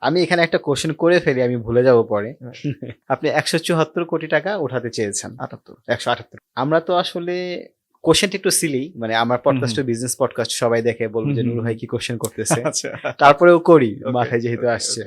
আমি এখানে একটা কোশ্চেন করে ফেলি আমি ভুলে যাব পরে। হ্যাঁ। আপনি একশো চুয়াত্তর কোটি টাকা উঠাতে চেয়েছেন। আটাত্তর। একশো আটাত্তর। আমরা তো আসলে কোশ্চেনটা একটু সিলি মানে আমার পডকাস্ট বিজনেস পডকাস্ট সবাই দেখে বলব যে নুরু ভাই কি কোশ্চেন করতেছে। আচ্ছা। তারপরেও করি মাথায় যেহেতু আসছে।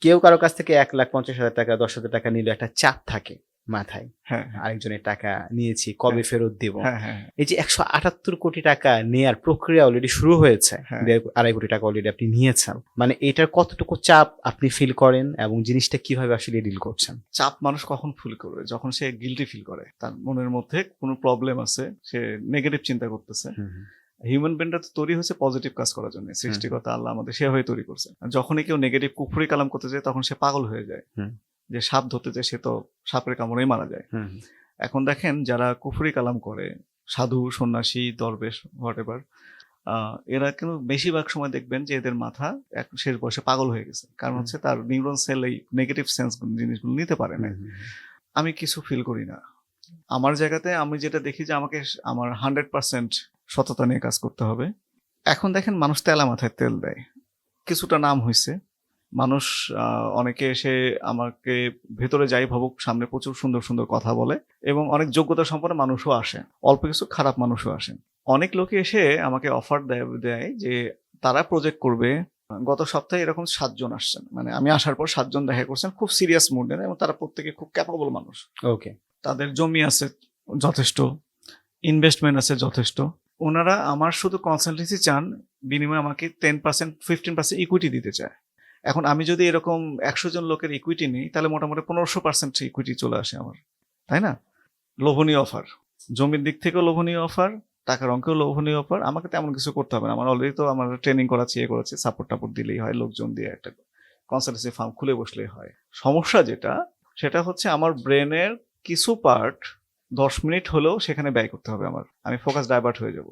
কেউ কারও কাছ থেকে এক লাখ পঞ্চাশ হাজার টাকা দশ হাজার টাকা নিলে একটা চাপ থাকে। মাথায়। হ্যাঁ আরেকজনের টাকা নিয়েছি কবে ফেরত দিব? হ্যাঁ হ্যাঁ এই যে একশো আটাত্তর কোটি টাকা নেয়ার প্রক্রিয়া অলরেডি শুরু হয়েছে হ্যাঁ। আড়াই কোটি টাকা অলরেডি আপনি নিয়েছেন। মানে এটার কতটুকু চাপ আপনি ফিল করেন এবং জিনিসটা কীভাবে আসলে ডিল করছেন? চাপ মানুষ কখন ফিল করবে? যখন সে গিলটি ফিল করে। তার মনের মধ্যে কোনো প্রবলেম আছে সে নেগেটিভ চিন্তা করতেছে। হিউম্যান ব্রেনটা তো তৈরি হয়েছে পজিটিভ কাজ করার জন্য। সৃষ্টিকর্তা আল্লাহ আমাদের সেভাবে তৈরি করছে। যখনই কেউ নেগেটিভ কুফুরি কালাম করতে যায় তখন সে পাগল হয়ে যায়। যে সাপ ধরতে যায় সে তো সাপের কামড়েই মারা যায়। এখন দেখেন যারা কুফুরি কালাম করে সাধু সন্ন্যাসী দরবেশ হোয়াট এভার এরা কিন্তু বেশিরভাগ সময় দেখবেন যে এদের মাথা এক শেষ বয়সে পাগল হয়ে গেছে। কারণ হচ্ছে তার নিউরন সেল এই নেগেটিভ সেন্স জিনিসগুলো নিতে পারে না। আমি কিছু ফিল করি না। আমার জায়গাতে আমি যেটা দেখি যে আমাকে আমার হান্ড্রেড পার্সেন্ট সততা নিয়ে কাজ করতে হবে। এখন দেখেন মানুষ তেলা মাথায় তেল দেয়। কিছুটা নাম হয়েছে মানুষ অনেকে এসে আমাকে ভেতরে যাই ভাবুক সামনে প্রচুর সুন্দর সুন্দর কথা বলে এবং অনেক যোগ্যতা সম্পন্ন মানুষও আসে। অল্প কিছু খারাপ মানুষও আসেন অনেক লোকে এসে আমাকে অফার দেয় দেয় যে তারা প্রজেক্ট করবে। গত সপ্তাহে এরকম সাতজন আসছেন। মানে আমি আসার পর সাতজন দেখা করছেন খুব সিরিয়াস মুডে এবং তারা প্রত্যেকে খুব ক্যাপাবল মানুষ। ওকে তাদের জমি আছে যথেষ্ট। ইনভেস্টমেন্ট আছে যথেষ্ট। ওনারা আমার শুধু কনসালটেন্সি চান বিনিময়ে আমাকে ten percent fifteen percent equity দিতে চায়। এখন আমি যদি এরকম একশো জন লোকের ইকুইটি নিই, তাহলে মোটামুটি পনেরোশো পার্সেন্ট ইকুইটি চলে আসে আমার। তাই না? লোভনীয় অফার জমির দিক থেকেও লোভনীয় অফার টাকার অঙ্কেও লোভনীয় অফার আমাকে তেমন কিছু করতে হবে না। আমার অলরেডি তো আমার ট্রেনিং করাচ্ছি, এ করাচ্ছি সাপোর্ট টাপোর্ট দিলেই হয়, লোকজন দিয়ে একটা কনসালটেন্সি ফার্ম খুলে বসলেই হয়। সমস্যা যেটা, সেটা হচ্ছে আমার ব্রেনের কিছু পার্ট দশ মিনিট হলেও সেখানে ব্যয় করতে হবে আমার। আমি ফোকাস ডাইভার্ট হয়ে যাব।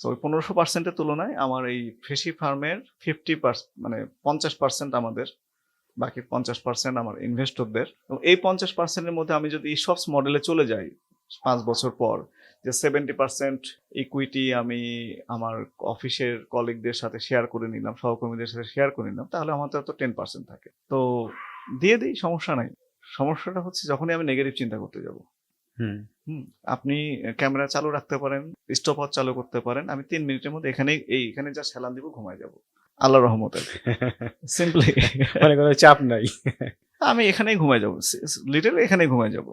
তো ওই পনেরোশো পার্সেন্টের তুলনায় আমার এই ফেসি ফার্মের ফিফটি মানে পঞ্চাশ পার্সেন্ট আমাদের, বাকি পঞ্চাশ পার্সেন্ট আমার ইনভেস্টরদের এবং এই পঞ্চাশ পার্সেন্টের মধ্যে আমি যদি ইসপস মডেলে চলে যাই পাঁচ বছর পর, যে সেভেন্টি পার্সেন্ট ইকুইটি আমি আমার অফিসের কলিগদের সাথে শেয়ার করে নিলাম, সহকর্মীদের সাথে শেয়ার করে নিলাম, তাহলে আমার তো টেন পার্সেন্ট থাকে। তো, দিয়ে দিই, সমস্যা নাই। সমস্যাটা হচ্ছে যখনই আমি নেগেটিভ চিন্তা করতে যাব। আপনি ক্যামেরা চালু রাখতে পারেন স্টপ ওয়াচ চালু করতে পারেন। আমি তিন মিনিটের মধ্যে এখানে এই এখানে যা সেলান দিব ঘুমায় যাব। আল্লাহ রহমতে। সিম্পলি মানে কোনো চাপ নাই। আমি এখানেই ঘুমায় যাব। লিটারলি এখানেই ঘুমায় যাব।